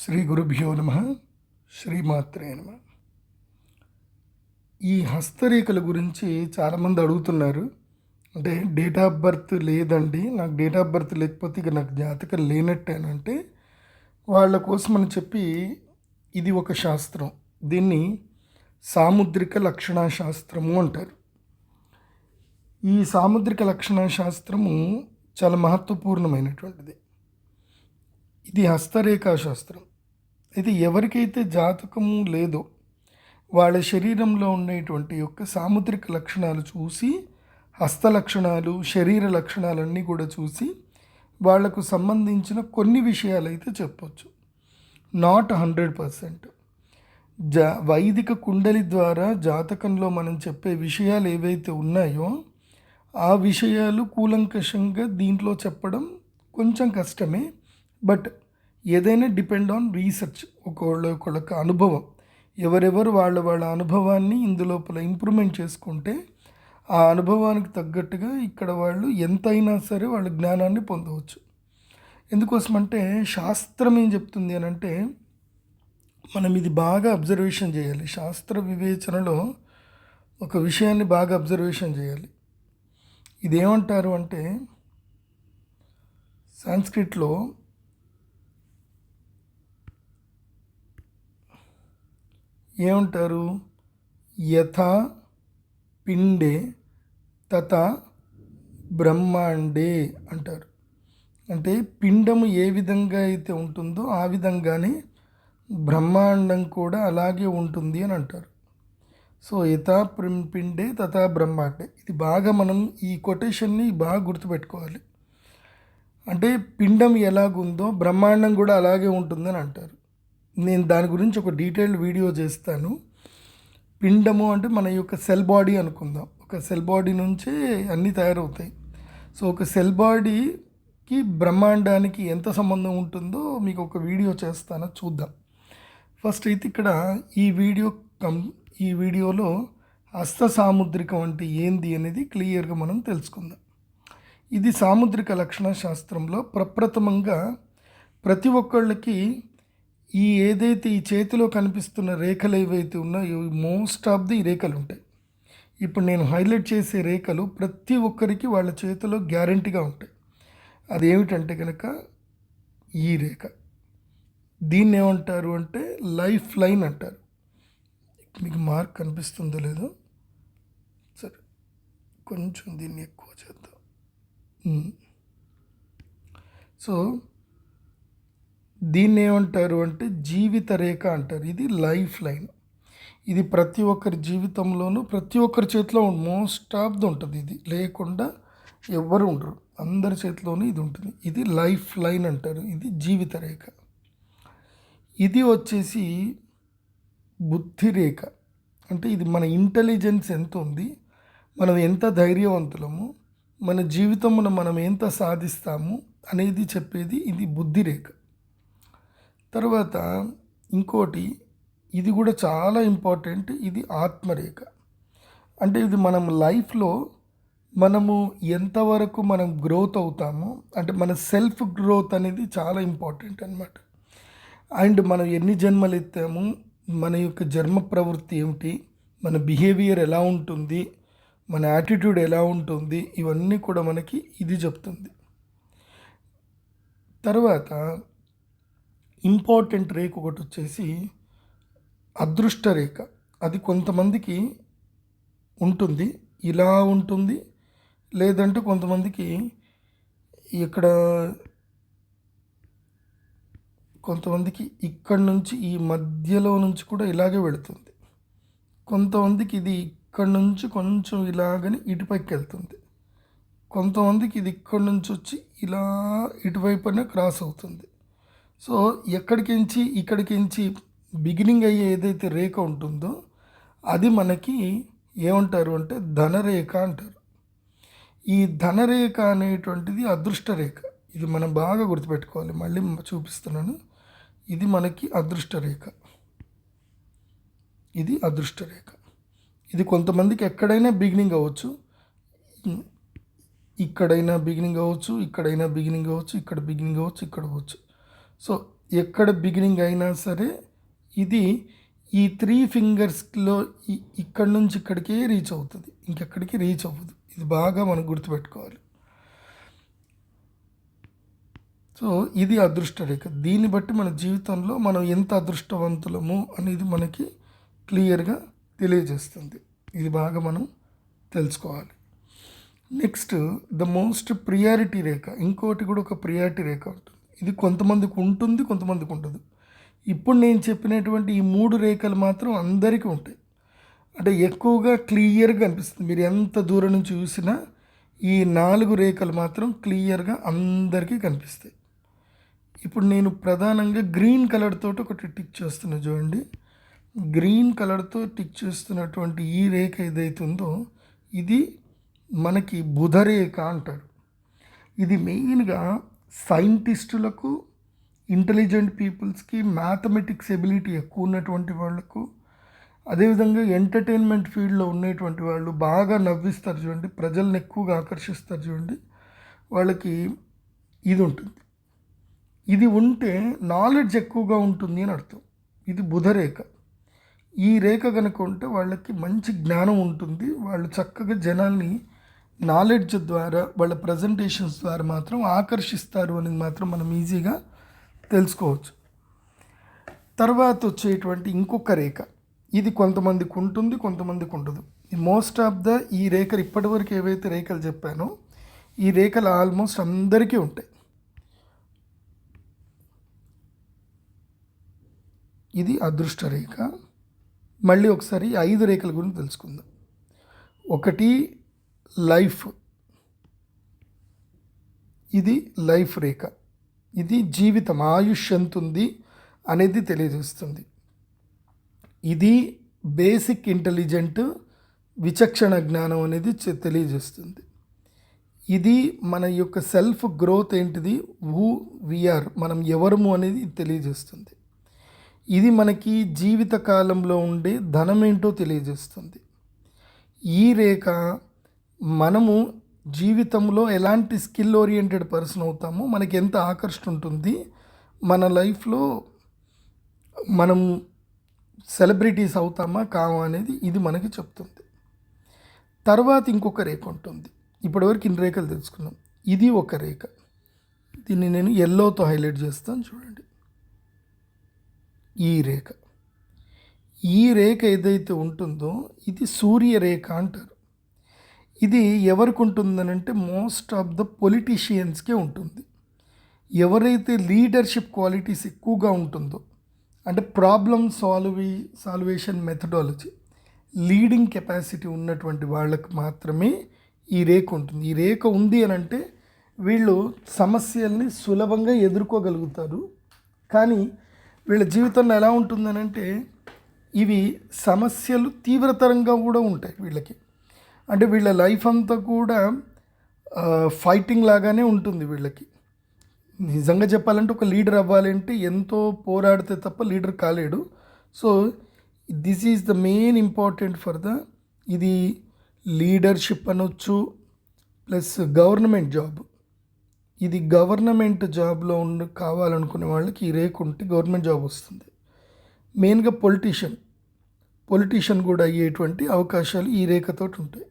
శ్రీ గురుభ్యో నమ. శ్రీమాత్రే నమ. ఈ హస్తరేఖల గురించి చాలామంది అడుగుతున్నారు. అంటే డేట్ ఆఫ్ బర్త్ లేదండి. నాకు డేట్ ఆఫ్ బర్త్ లేకపోతే ఇక నాకు జాతకం లేనట్టేనంటే వాళ్ళ కోసం అని చెప్పి ఇది ఒక శాస్త్రం. దీన్ని సాముద్రిక లక్షణ శాస్త్రము అంటారు. ఈ సాముద్రిక లక్షణ శాస్త్రము చాలా మహత్వపూర్ణమైనటువంటిది. ఇది హస్తరేఖా శాస్త్రం అయితే ఎవరికైతే జాతకము లేదో వాళ్ళ శరీరంలో ఉండేటువంటి యొక్క సాముద్రిక లక్షణాలు చూసి హస్త లక్షణాలు శరీర లక్షణాలన్నీ కూడా చూసి వాళ్ళకు సంబంధించిన కొన్ని విషయాలు అయితే చెప్పొచ్చు. Not hundred percent. జా వైదిక కుండలి ద్వారా జాతకంలో మనం చెప్పే విషయాలు ఏవైతే ఉన్నాయో ఆ విషయాలు కూలంకషంగా దీంట్లో చెప్పడం కొంచెం కష్టమే. బట్ ఏదైనా డిపెండ్ ఆన్ రీసెర్చ్ ఒకళ్ళ ఒకళ్ళొక్క అనుభవం. ఎవరెవరు వాళ్ళ వాళ్ళ అనుభవాన్ని ఇందులోపల ఇంప్రూవ్మెంట్ చేసుకుంటే ఆ అనుభవానికి తగ్గట్టుగా ఇక్కడ వాళ్ళు ఎంతైనా సరే వాళ్ళ జ్ఞానాన్ని పొందవచ్చు. ఎందుకోసమంటే శాస్త్రం ఏం చెప్తుంది అని అంటే మనం ఇది బాగా అబ్జర్వేషన్ చేయాలి. శాస్త్ర వివేచనలో ఒక విషయాన్ని బాగా అబ్జర్వేషన్ చేయాలి. ఇదేమంటారు అంటే సాంస్క్రిట్లో ఏమంటారు? యథా పిండే తత బ్రహ్మాండే అంటారు. అంటే పిండము ఏ విధంగా అయితే ఉంటుందో ఆ విధంగానే బ్రహ్మాండం కూడా అలాగే ఉంటుంది అని అంటారు. సో యథా పిండే తథా బ్రహ్మాండే. ఇది బాగా మనం ఈ కొటేషన్ని బాగా గుర్తుపెట్టుకోవాలి. అంటే పిండం ఎలాగుందో బ్రహ్మాండం కూడా అలాగే ఉంటుందని అంటారు. నేను దాని గురించి ఒక డీటెయిల్డ్ వీడియో చేస్తాను. పిండము అంటే మన యొక్క సెల్ బాడీ అనుకుందాం. ఒక సెల్ బాడీ నుంచే అన్నీ తయారవుతాయి. సో ఒక సెల్ బాడీకి బ్రహ్మాండానికి ఎంత సంబంధం ఉంటుందో మీకు ఒక వీడియో చేస్తాను. చూద్దాం. ఫస్ట్ అయితే ఇక్కడ ఈ వీడియో కం ఈ వీడియోలో హస్త సాముద్రికం అంటే ఏంది అనేది క్లియర్గా మనం తెలుసుకుందాం. ఇది సాముద్రిక లక్షణ శాస్త్రంలో ప్రప్రథమంగా ప్రతి ఒక్కళ్ళకి ఈ ఏదైతే ఈ చేతిలో కనిపిస్తున్న రేఖలు ఏవైతే ఉన్నాయో మోస్ట్ ఆఫ్ ది రేఖలు ఉంటాయి. ఇప్పుడు నేను హైలైట్ చేసే రేఖలు ప్రతి ఒక్కరికి వాళ్ళ చేతిలో గ్యారంటీగా ఉంటాయి. అది ఏమిటంటే కనుక ఈ రేఖ. దీన్ని ఏమంటారు అంటే లైఫ్ లైన్ అంటారు. మీకు మార్క్ కనిపిస్తుందో లేదో సరే కొంచెం దీన్ని ఎక్కువ చేద్దాం. Hmm. సో దీన్ని ఏమంటారు అంటే జీవిత రేఖ అంటారు. ఇది లైఫ్ లైన్. ఇది ప్రతి ఒక్కరి జీవితంలోనూ ప్రతి ఒక్కరి చేతిలో మోస్ట్ ఆఫ్ ది ఉంటుంది. ఇది లేకుండా ఎవ్వరు ఉండరు. అందరి చేతిలోనూ ఇది ఉంటుంది. ఇది లైఫ్ లైన్ అంటారు. ఇది జీవిత రేఖ. ఇది వచ్చేసి బుద్ధి రేఖ. అంటే ఇది మన ఇంటెలిజెన్స్ ఎంత ఉంది మనం ఎంత ధైర్యవంతులము మన జీవితమును మనం ఎంత సాధిస్తాము అనేది చెప్పేది ఇది బుద్ధి రేఖ. తర్వాత ఇంకోటి ఇది కూడా చాలా ఇంపార్టెంట్ ఇది ఆత్మరేఖ. అంటే ఇది మనం లైఫ్లో మనము ఎంతవరకు మనం గ్రోత్ అవుతామో అంటే మన సెల్ఫ్ గ్రోత్ అనేది చాలా ఇంపార్టెంట్ అనమాట అండ్ మనం ఎన్ని జన్మలు ఎత్తాము మన యొక్క జన్మ ప్రవృత్తి ఏమిటి మన బిహేవియర్ ఎలా ఉంటుంది మన యాటిట్యూడ్ ఎలా ఉంటుంది ఇవన్నీ కూడా మనకి ఇది చెప్తుంది. తర్వాత ఇంపార్టెంట్ రేఖ ఒకటి వచ్చేసి అదృష్ట రేఖ అది కొంతమందికి ఉంటుంది ఇలా ఉంటుంది లేదంటే కొంతమందికి ఇక్కడ కొంతమందికి ఇక్కడ నుంచి ఈ మధ్యలో నుంచి కూడా ఇలాగే వెళుతుంది. కొంతమందికి ఇది ఇక్కడ నుంచి కొంచెం ఇలాగని ఇటుపైకి వెళ్తుంది. కొంతమందికి ఇది ఇక్కడ నుంచి వచ్చి ఇలా ఇటువైపునే క్రాస్ అవుతుంది. సో ఎక్కడికించి ఇక్కడికించి బిగినింగ్ అయ్యే ఏదైతే రేఖ ఉంటుందో అది మనకి ఏమంటారు అంటే ధనరేఖ అంటారు. ఈ ధనరేఖ అనేటువంటిది అదృష్ట రేఖ ఇది మనం బాగా గుర్తుపెట్టుకోవాలి. మళ్ళీ చూపిస్తున్నాను. ఇది మనకి అదృష్ట రేఖ ఇది అదృష్ట రేఖ ఇది కొంతమందికి ఎక్కడైనా బిగినింగ్ అవ్వచ్చు. ఇక్కడైనా బిగినింగ్ అవ్వచ్చు ఇక్కడైనా బిగినింగ్ అవ్వచ్చు ఇక్కడ బిగినింగ్ అవ్వచ్చు ఇక్కడ అవ్వచ్చు. సో ఎక్కడ బిగినింగ్ అయినా సరే ఇది ఈ త్రీ ఫింగర్స్లో ఇక్కడ నుంచి ఇక్కడికే రీచ్ అవుతుంది. ఇంకెక్కడికి రీచ్ అవ్వదు. ఇది బాగా మనం గుర్తుపెట్టుకోవాలి. సో ఇది అదృష్ట రేఖ. దీన్ని బట్టి మన జీవితంలో మనం ఎంత అదృష్టవంతులము అనేది మనకి క్లియర్గా తెలియజేస్తుంది. ఇది బాగా మనం తెలుసుకోవాలి. నెక్స్ట్ ద మోస్ట్ ప్రియారిటీ రేఖ. ఇంకోటి కూడా ఒక ప్రియారిటీ రేఖ ఉంటుంది. ఇది కొంతమందికి ఉంటుంది కొంతమందికి ఉంటుంది ఇప్పుడు నేను చెప్పినటువంటి ఈ మూడు రేఖలు మాత్రం అందరికీ ఉంటాయి. అంటే ఎక్కువగా క్లియర్గా అనిపిస్తుంది. మీరు ఎంత దూరం నుంచి చూసినా ఈ నాలుగు రేఖలు మాత్రం క్లియర్గా అందరికీ కనిపిస్తాయి. ఇప్పుడు నేను ప్రధానంగా గ్రీన్ కలర్ తోటి ఒకటి టిక్ చేస్తున్నా చూడండి. గ్రీన్ కలర్తో టిక్ చేస్తున్నటువంటి ఈ రేఖ ఏదైతే ఉందో ఇది మనకి బుధరేఖ అంటారు. ఇది మెయిన్గా సైంటిస్టులకు ఇంటెలిజెంట్ పీపుల్స్కి మ్యాథమెటిక్స్ ఎబిలిటీ ఎక్కువ ఉన్నటువంటి వాళ్ళకు అదేవిధంగా ఎంటర్టైన్మెంట్ ఫీల్డ్లో ఉండేటువంటి వాళ్ళు బాగా నవ్విస్తారు చూడండి ప్రజల్ని ఎక్కువగా ఆకర్షిస్తారు చూడండి వాళ్ళకి ఇది ఉంటుంది. ఇది ఉంటే నాలెడ్జ్ ఎక్కువగా ఉంటుంది అని అర్థం. ఇది బుధరేఖ. ఈ రేఖ కనుక ఉంటే వాళ్ళకి మంచి జ్ఞానం ఉంటుంది వాళ్ళు చక్కగా జనాల్ని నాలెడ్జ్ ద్వారా వాళ్ళ ప్రజెంటేషన్స్ ద్వారా మాత్రం ఆకర్షిస్తారు అనేది మాత్రం మనం ఈజీగా తెలుసుకోవచ్చు. తర్వాత వచ్చేటువంటి ఇంకొక రేఖ. ఇది కొంతమందికి ఉంటుంది కొంతమందికి ఉండదు. మోస్ట్ ఆఫ్ ద ఈ రేఖలు ఇప్పటివరకు ఏవైతే రేఖలు చెప్పానో ఈ రేఖలు ఆల్మోస్ట్ అందరికీ ఉంటాయి. ఇది అదృష్ట రేఖ. మళ్ళీ ఒకసారి ఐదు రేఖల గురించి తెలుసుకుందాం. ఒకటి లైఫ్. ఇది లైఫ్ రేఖ. ఇది జీవితం. ఆయుష్ ఎంత ఉంది అనేది తెలియజేస్తుంది. ఇది బేసిక్ ఇంటెలిజెంట్ విచక్షణ జ్ఞానం అనేది తెలియజేస్తుంది. ఇది మన యొక్క సెల్ఫ్ గ్రోత్ ఏంటిది? హూ వీఆర్ మనం ఎవరము అనేది తెలియజేస్తుంది. ఇది మనకి జీవిత కాలంలో ఉండే ధనం ఏంటో తెలియజేస్తుంది. ఈ రేఖ మనము జీవితంలో ఎలాంటి స్కిల్ ఓరియంటెడ్ పర్సన్ అవుతామో మనకి ఎంత ఆకర్షణ ఉంటుంది మన లైఫ్లో మనం సెలబ్రిటీస్ అవుతామా కామా అనేది ఇది మనకి చెప్తుంది. తర్వాత ఇంకొక రేఖ ఉంటుంది. ఇప్పటివరకు ఇన్ని రేఖలు తెలుసుకున్నాం. ఇది ఒక రేఖ. దీన్ని నేను ఎల్లోతో హైలైట్ చేస్తాను చూడండి. ఈ రేఖ. ఈ రేఖ ఏదైతే ఉంటుందో ఇది సూర్యరేఖ అంటారు. ఇది ఎవరికి ఉంటుందనంటే మోస్ట్ ఆఫ్ ద పొలిటీషియన్స్కే ఉంటుంది. ఎవరైతే లీడర్షిప్ క్వాలిటీస్ ఎక్కువగా ఉంటుందో అంటే ప్రాబ్లమ్ సాల్వీ సాల్వేషన్ మెథడాలజీ లీడింగ్ కెపాసిటీ ఉన్నటువంటి వాళ్ళకి మాత్రమే ఈ రేఖ ఉంటుంది. ఈ రేఖ ఉంది అని అంటే వీళ్ళు సమస్యల్ని సులభంగా ఎదుర్కోగలుగుతారు. కానీ వీళ్ళ జీవితంలో ఎలా ఉంటుందనంటే ఇవి సమస్యలు తీవ్రతరంగా కూడా ఉంటాయి వీళ్ళకి. అంటే వీళ్ళ లైఫ్ అంతా కూడా ఫైటింగ్ లాగానే ఉంటుంది వీళ్ళకి. నిజంగా చెప్పాలంటే ఒక లీడర్ అవ్వాలంటే ఎంతో పోరాడితే తప్ప లీడర్ కాలేడు. So this is the main important for the ఇది లీడర్షిప్ అనొచ్చు ప్లస్ గవర్నమెంట్ జాబ్. ఇది గవర్నమెంట్ జాబ్లో ఉండి కావాలనుకునే వాళ్ళకి ఈ రేక్ ఉంటే గవర్నమెంట్ జాబ్ వస్తుంది. మెయిన్గా పొలిటీషియన్. పొలిటీషియన్ కూడా అయ్యేటువంటి అవకాశాలు ఈ రేఖతోటి ఉంటాయి.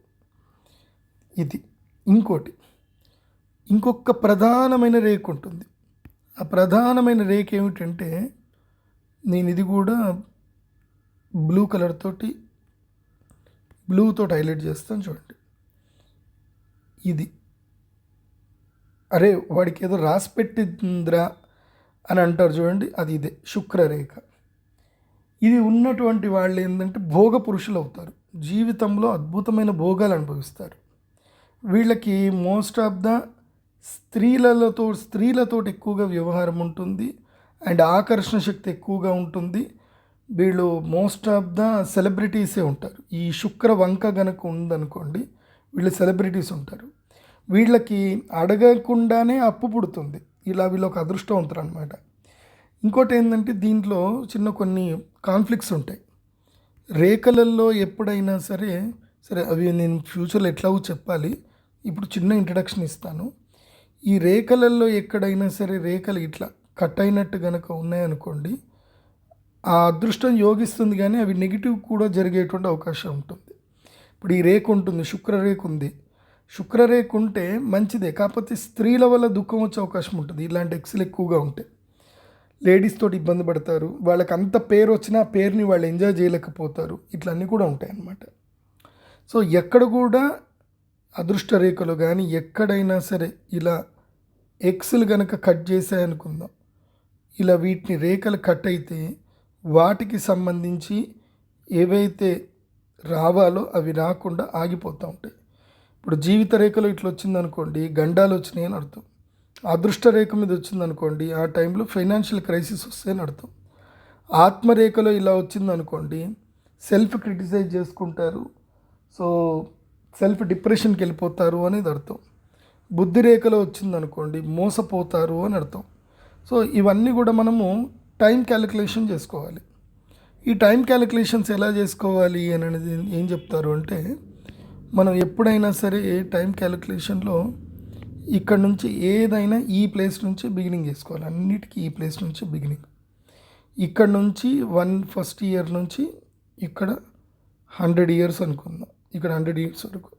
ఇది ఇంకోటి. ఇంకొక ప్రధానమైన రేఖ ఉంటుంది. ఆ ప్రధానమైన రేఖ ఏమిటంటే నేను ఇది కూడా బ్లూ కలర్ తోటి బ్లూతో హైలైట్ చేస్తాను చూడండి. ఇది. అరే వాడికి ఏదో రాసి పెట్టిందిరా అని అంటారు చూడండి. అది ఇదే శుక్రరేఖ ఇది ఉన్నటువంటి వాళ్ళు ఏంటంటే భోగ పురుషులు అవుతారు. జీవితంలో అద్భుతమైన భోగాలు అనుభవిస్తారు. వీళ్ళకి మోస్ట్ ఆఫ్ ద స్త్రీలతో స్త్రీలతో ఎక్కువగా వ్యవహారం ఉంటుంది. అండ్ ఆకర్షణ శక్తి ఎక్కువగా ఉంటుంది. వీళ్ళు మోస్ట్ ఆఫ్ ద సెలబ్రిటీసే ఉంటారు. ఈ శుక్ర వంక గనక ఉందనుకోండి వీళ్ళు సెలబ్రిటీస్ ఉంటారు. వీళ్ళకి అడగకుండానే అప్పు పుడుతుంది. ఇలా వీళ్ళు ఒక అదృష్టవంతులు అనమాట ఇంకోటి ఏంటంటే దీంట్లో చిన్న కొన్ని కాన్ఫ్లిక్ట్స్ ఉంటాయి. రేఖలల్లో ఎప్పుడైనా సరే సరే అవి నేను ఫ్యూచర్లో ఎట్లాగో చెప్పాలి. ఇప్పుడు చిన్న ఇంట్రడక్షన్ ఇస్తాను. ఈ రేఖలల్లో ఎక్కడైనా సరే రేఖలు ఇట్లా కట్ అయినట్టు కనుక ఉన్నాయనుకోండి ఆ అదృష్టం యోగిస్తుంది కానీ అవి నెగిటివ్ కూడా జరిగేటువంటి అవకాశం ఉంటుంది. ఇప్పుడు ఈ రేకు ఉంటుంది శుక్రరేఖ ఉంది. శుక్రరేఖ ఉంటే మంచిదే కాకపోతే స్త్రీల వల్ల దుఃఖం వచ్చే అవకాశం ఉంటుంది. ఇలాంటి ఎక్స్లు ఎక్కువగా ఉంటాయి లేడీస్ తోటి ఇబ్బంది పడతారు వాళ్ళకి అంత పేరు వచ్చినా ఆ పేరుని వాళ్ళు ఎంజాయ్ చేయలేకపోతారు. ఇట్లా అన్నీ కూడా ఉంటాయి అన్నమాట సో ఎక్కడ కూడా అదృష్ట రేఖలు కానీ ఎక్కడైనా సరే ఇలా ఎక్స్లు కనుక కట్ చేసాయనుకుందాం ఇలా వీటిని రేఖలు కట్ అయితే వాటికి సంబంధించి ఏవైతే రావాలో అవి రాకుండా ఆగిపోతూ ఉంటాయి. ఇప్పుడు జీవిత రేఖలో ఇట్లా వచ్చిందనుకోండి గండాలు వచ్చినాయి అని అర్థం. అదృష్ట రేఖ మీద వచ్చిందనుకోండి ఆ టైంలో ఫైనాన్షియల్ క్రైసిస్ వస్తాయని అర్థం. ఆత్మరేఖలో ఇలా వచ్చిందనుకోండి సెల్ఫ్ క్రిటిసైజ్ చేసుకుంటారు. సో సెల్ఫ్ డిప్రెషన్కి వెళ్ళిపోతారు అనేది అర్థం. బుద్ధి రేఖలో వచ్చిందనుకోండి మోసపోతారు అని అర్థం. సో ఇవన్నీ కూడా మనము టైం క్యాలిక్యులేషన్ చేసుకోవాలి. ఈ టైం క్యాలిక్యులేషన్స్ ఎలా చేసుకోవాలి అని అనేది ఏం చెప్తారు అంటే మనం ఎప్పుడైనా సరే టైం క్యాలిక్యులేషన్లో ఇక్కడ నుంచి ఏదైనా ఈ ప్లేస్ నుంచి బిగినింగ్ చేసుకోవాలి. అన్నిటికీ ఈ ప్లేస్ నుంచి బిగినింగ్. ఇక్కడ నుంచి వన్ ఫస్ట్ ఇయర్ నుంచి ఇక్కడ హండ్రెడ్ ఇయర్స్ అనుకుందాం. ఇక్కడ హండ్రెడ్ ఇయర్స్ వరకు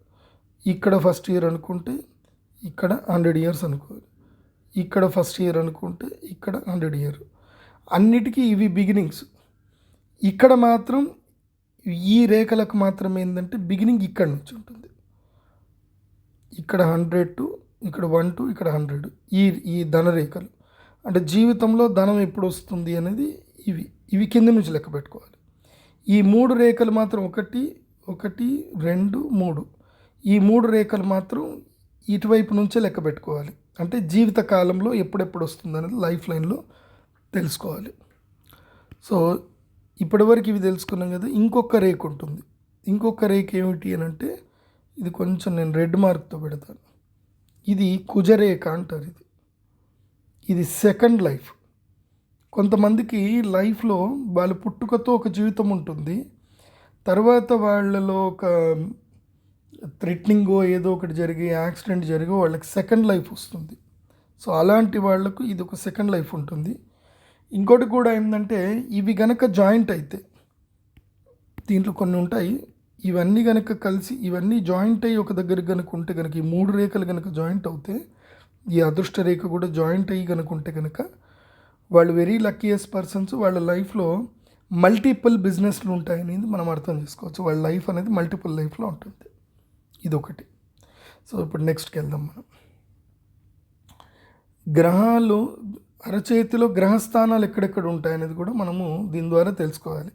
ఇక్కడ ఫస్ట్ ఇయర్ అనుకుంటే ఇక్కడ హండ్రెడ్ ఇయర్స్ అనుకోవాలి ఇక్కడ ఫస్ట్ ఇయర్ అనుకుంటే ఇక్కడ హండ్రెడ్ ఇయర్. అన్నిటికీ ఇవి బిగినింగ్స్. ఇక్కడ మాత్రం ఈ రేఖలకు మాత్రం ఏంటంటే బిగినింగ్ ఇక్కడ నుంచి ఉంటుంది. ఇక్కడ హండ్రెడ్ టు ఇక్కడ వన్ టు ఇక్కడ హండ్రెడ్. ఈ ఈ ధనరేఖలు. అంటే జీవితంలో ధనం ఎప్పుడు వస్తుంది అనేది ఇవి ఇవి కింద నుంచి లెక్క పెట్టుకోవాలి. ఈ మూడు రేఖలు మాత్రం ఒకటి ఒకటి రెండు మూడు. ఈ మూడు రేఖలు మాత్రం ఇటువైపు నుంచే లెక్క పెట్టుకోవాలి. అంటే జీవిత కాలంలో ఎప్పుడెప్పుడు వస్తుంది అనేది లైఫ్ లైన్లో తెలుసుకోవాలి. సో ఇప్పటివరకు ఇవి తెలుసుకున్నాం కదా ఇంకొక రేక్ ఉంటుంది. ఇంకొక రేక్ ఏమిటి అని అంటే ఇది కొంచెం నేను రెడ్ మార్క్తో పెడతాను. ఇది కుజరేఖ అంటారు ఇది. ఇది సెకండ్ లైఫ్. కొంతమందికి లైఫ్లో వాళ్ళ పుట్టుకతో ఒక జీవితం ఉంటుంది. తర్వాత వాళ్ళలో ఒక థ్రెట్నింగో ఏదో ఒకటి జరిగి యాక్సిడెంట్ జరిగి వాళ్ళకి సెకండ్ లైఫ్ వస్తుంది. సో అలాంటి వాళ్ళకు ఇది ఒక సెకండ్ లైఫ్ ఉంటుంది. ఇంకోటి కూడా ఏంటంటే ఇవి గనక జాయింట్ అయితే దీంట్లో కొన్ని ఉంటాయి. ఇవన్నీ కనుక కలిసి ఇవన్నీ జాయింట్ అయ్యి ఒక దగ్గర కనుక ఉంటే కనుక ఈ మూడు రేఖలు కనుక జాయింట్ అవుతే ఈ అదృష్ట రేఖ కూడా జాయింట్ అయ్యి కనుక ఉంటే కనుక వాళ్ళు వెరీ లక్కీయెస్ట్ పర్సన్స్. వాళ్ళ లైఫ్లో మల్టిపుల్ బిజినెస్లు ఉంటాయనేది మనం అర్థం చేసుకోవచ్చు. వాళ్ళ లైఫ్ అనేది మల్టిపుల్ లైఫ్లో ఉంటుంది. ఇది ఒకటి సో ఇప్పుడు నెక్స్ట్కి వెళ్దాం మనం. గ్రహాలు అరచేతిలో గ్రహస్థానాలు ఎక్కడెక్కడ ఉంటాయనేది కూడా మనము దీని ద్వారా తెలుసుకోవాలి.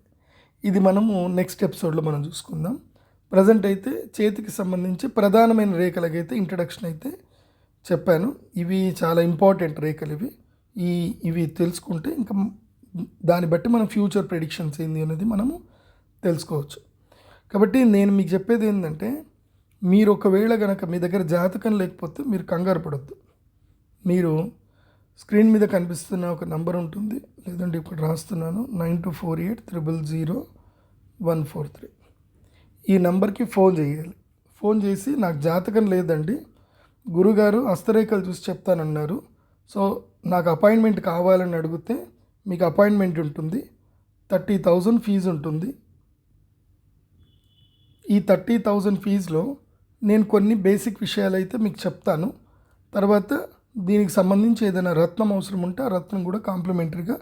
ఇది మనము నెక్స్ట్ ఎపిసోడ్లో మనం చూసుకుందాం. ప్రజెంట్ అయితే చేతికి సంబంధించి ప్రధానమైన రేఖలకైతే ఇంట్రడక్షన్ అయితే చెప్పాను. ఇవి చాలా ఇంపార్టెంట్ రేఖలు ఇవి. ఈ ఇవి తెలుసుకుంటే ఇంకా దాన్ని బట్టి మనం ఫ్యూచర్ ప్రెడిక్షన్స్ ఏంది అనేది మనము తెలుసుకోవచ్చు. కాబట్టి నేను మీకు చెప్పేది ఏంటంటే మీరు ఒకవేళ కనుక మీ దగ్గర జాతకం లేకపోతే మీరు కంగారు పడద్దు. మీరు స్క్రీన్ మీద కనిపిస్తున్న ఒక నంబర్ ఉంటుంది లేదంటే ఇప్పుడు రాస్తున్నాను nine two four eight triple zero one four three. ఈ నెంబర్కి ఫోన్ చేయాలి. ఫోన్ చేసి నాకు జాతకం లేదండి గురుగారు హస్తరేఖలు చూసి చెప్తానన్నారు. సో నాకు అపాయింట్మెంట్ కావాలని అడిగితే మీకు అపాయింట్మెంట్ ఉంటుంది. థర్టీ థౌజండ్ ఫీజు ఉంటుంది. ఈ థర్టీ థౌజండ్ ఫీజులో నేను కొన్ని బేసిక్ విషయాలు అయితే మీకు చెప్తాను. తర్వాత దీనికి సంబంధించి ఏదైనా రత్నం అవసరం ఉంటే ఆ రత్నం కూడా కాంప్లిమెంటరీగా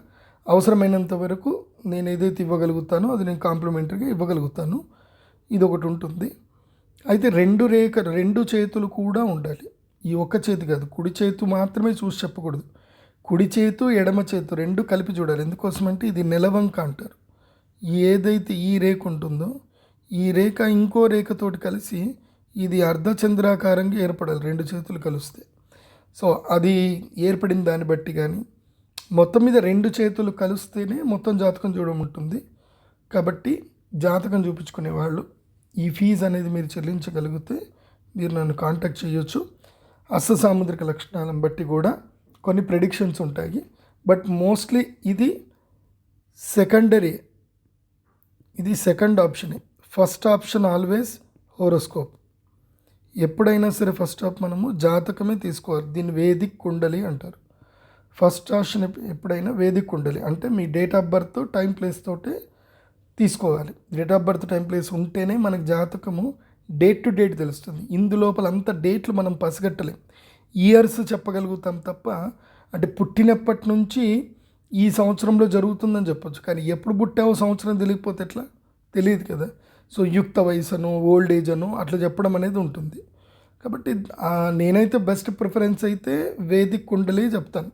అవసరమైనంత వరకు నేను ఏదైతే ఇవ్వగలుగుతానో అది నేను కాంప్లిమెంటరీగా ఇవ్వగలుగుతాను. ఇది ఒకటి ఉంటుంది. అయితే రెండు రేఖ రెండు చేతులు కూడా ఉండాలి. ఈ ఒక్క చేతి కాదు కుడి చేతు మాత్రమే చూసి చెప్పకూడదు. కుడి చేతు ఎడమ చేతు రెండు కలిపి చూడాలి. ఎందుకోసమంటే ఇది నిలవంక అంటారు. ఏదైతే ఈ రేఖ ఉంటుందో ఈ రేఖ ఇంకో రేఖతోటి కలిసి ఇది అర్ధచంద్రాకారంగా ఏర్పడాలి. రెండు చేతులు కలిస్తే. సో అది ఏర్పడిన దాన్ని బట్టి కానీ మొత్తం మీద రెండు చేతులు కలిస్తేనే మొత్తం జాతకం చూడడం ఉంటుంది. కాబట్టి జాతకం చూపించుకునే వాళ్ళు ఈ ఫీజు అనేది మీరు చెల్లించగలిగితే మీరు నన్ను కాంటాక్ట్ చేయొచ్చు. అస్త సాముద్రిక లక్షణాలను బట్టి కూడా కొన్ని ప్రెడిక్షన్స్ ఉంటాయి. బట్ మోస్ట్లీ ఇది సెకండరీ ఇది second option first option always horoscope ఎప్పుడైనా సరే ఫస్ట్ ఆఫ్ మనము జాతకమే తీసుకోవాలి. దీన్ని వేదిక్ కుండలి అంటారు. ఫస్ట్ ఆప్షన్ ఎప్పుడైనా వేదిక్ కుండలి. అంటే మీ date of birth time place తోటే తీసుకోవాలి. Date of birth time place ఉంటేనే మనకు జాతకము డేట్ టు డేట్ తెలుస్తుంది. ఇందులోపల అంత డేట్లు మనం పసిగట్టలేం. ఇయర్స్ చెప్పగలుగుతాం తప్ప అంటే పుట్టినప్పటి నుంచి ఈ సంవత్సరంలో జరుగుతుందని చెప్పొచ్చు. కానీ ఎప్పుడు పుట్టావో సంవత్సరం తెలియకపోతే ఎట్లా? తెలియదు కదా. సో యుక్త వయసును ఓల్డ్ ఏజ్ అను అట్లా చెప్పడం అనేది ఉంటుంది. కాబట్టి నేనైతే బెస్ట్ ప్రిఫరెన్స్ అయితే వేదిక్ కుండలే చెప్తాను.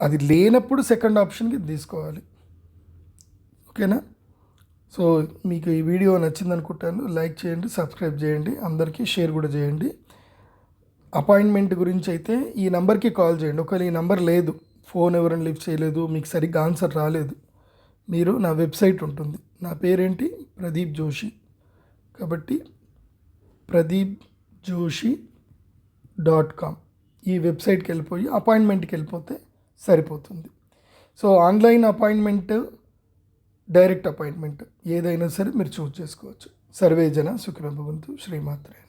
అది లేనప్పుడు సెకండ్ ఆప్షన్కి తీసుకోవాలి. ఓకేనా? సో మీకు ఈ వీడియో నచ్చింది అనుకుంటాను లైక్ చేయండి సబ్స్క్రైబ్ చేయండి అందరికీ షేర్ కూడా చేయండి. అపాయింట్మెంట్ గురించి అయితే ఈ నెంబర్కి కాల్ చేయండి. ఒకవేళ ఈ నెంబర్ లేదు ఫోన్ ఎవరైనా లిఫ్ట్ చేయలేదు మీకు సరిగ్గా ఆన్సర్ రాలేదు మీరు నా వెబ్సైట్ ఉంటుంది. నా పేరేంటి? ప్రదీప్ జోషి. కాబట్టి ప్రదీప్ జోషి డాట్ కామ్. ఈ వెబ్సైట్కి వెళ్ళిపోయి అపాయింట్మెంట్కి వెళ్ళిపోతే సరిపోతుంది. So online appointment direct appointment ఏదైనా సరే మీరు చూస్ చేసుకోవచ్చు. సర్వేజన సుఖినభవంతు శ్రీమాత్రే